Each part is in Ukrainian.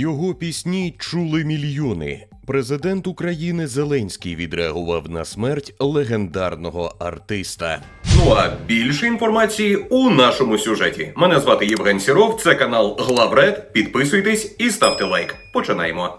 Його пісні чули мільйони. Президент України Зеленський відреагував на смерть легендарного артиста. Ну а більше інформації у нашому сюжеті. Мене звати Євген Сіров, це канал Главред. Підписуйтесь і ставте лайк. Починаємо.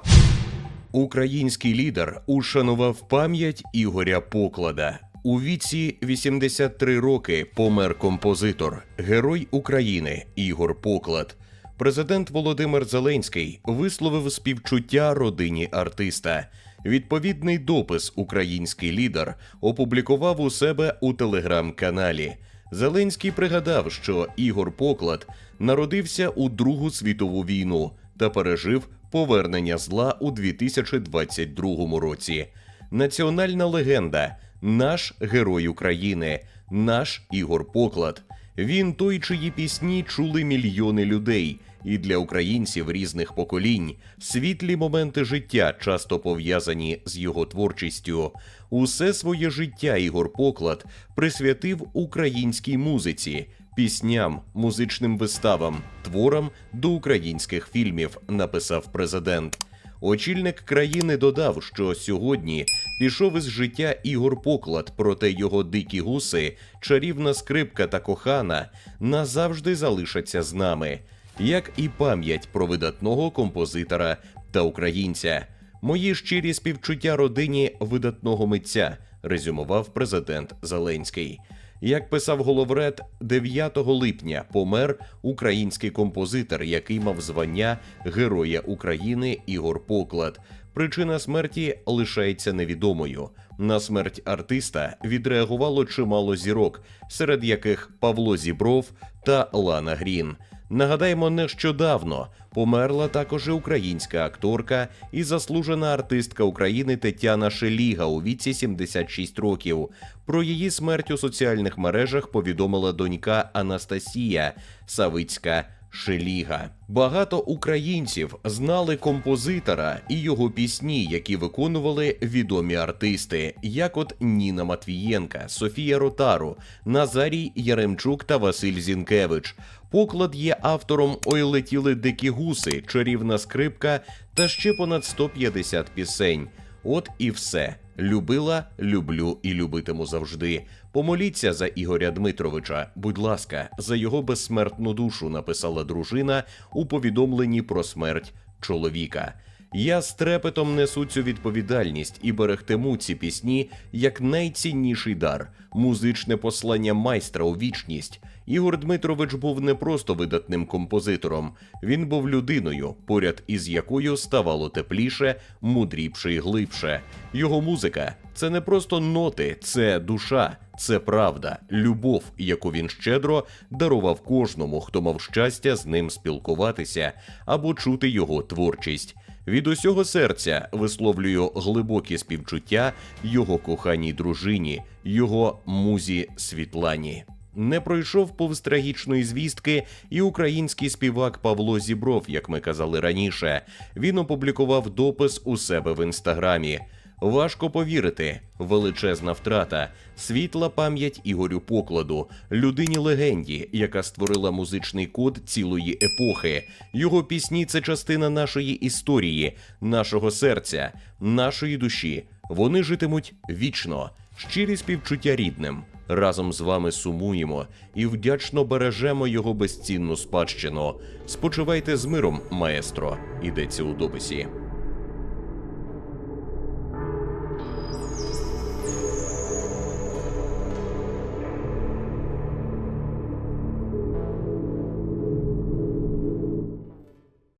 Український лідер ушанував пам'ять Ігоря Поклада. У віці 83 роки помер композитор, герой України Ігор Поклад. Президент Володимир Зеленський висловив співчуття родині артиста. Відповідний допис український лідер опублікував у себе у телеграм-каналі. Зеленський пригадав, що Ігор Поклад народився у Другу світову війну та пережив повернення зла у 2022 році. Національна легенда, наш герой України, наш Ігор Поклад. Він той, чиї пісні чули мільйони людей, і для українців різних поколінь світлі моменти життя часто пов'язані з його творчістю. Усе своє життя Ігор Поклад присвятив українській музиці, пісням, музичним виставам, творам до українських фільмів, написав президент. Очільник країни додав, що сьогодні пішов із життя Ігор Поклад, проте його дикі гуси, чарівна скрипка та кохана назавжди залишаться з нами, як і пам'ять про видатного композитора та українця. Мої щирі співчуття родині видатного митця, резюмував президент Зеленський. Як писав головред, 9 липня помер український композитор, який мав звання Героя України Ігор Поклад. Причина смерті лишається невідомою. На смерть артиста відреагувало чимало зірок, серед яких Павло Зібров та Лана Грін. Нагадаємо, нещодавно померла також і українська акторка і заслужена артистка України Тетяна Шеліга у віці 76 років. Про її смерть у соціальних мережах повідомила донька Анастасія Савицька. Шеліга. Багато українців знали композитора і його пісні, які виконували відомі артисти, як от Ніна Матвієнка, Софія Ротару, Назарій Яремчук та Василь Зінкевич. Поклад є автором Ой летіли дикі гуси, чарівна скрипка та ще понад 150 пісень. От і все. Любила, люблю і любитиму завжди. Помоліться за Ігоря Дмитровича. Будь ласка, за його безсмертну душу написала дружина у повідомленні про смерть чоловіка. Я з трепетом несу цю відповідальність і берегтиму ці пісні як найцінніший дар, музичне послання майстра у вічність. Ігор Дмитрович був не просто видатним композитором, він був людиною, поряд із якою ставало тепліше, мудріпше і глибше. Його музика це не просто ноти, це душа, це правда, любов, яку він щедро дарував кожному, хто мав щастя з ним спілкуватися або чути його творчість. Від усього серця висловлюю глибокі співчуття його коханій дружині, його музі Світлані. Не пройшов повз трагічної звістки і український співак Павло Зібров, як ми казали раніше. Він опублікував допис у себе в інстаграмі. Важко повірити, величезна втрата, світла пам'ять Ігорю Покладу, людині легенді, яка створила музичний код цілої епохи. Його пісні це частина нашої історії, нашого серця, нашої душі. Вони житимуть вічно, щирі співчуття рідним. Разом з вами сумуємо і вдячно бережемо його безцінну спадщину. Спочивайте з миром, маестро. Ідеться у дописі.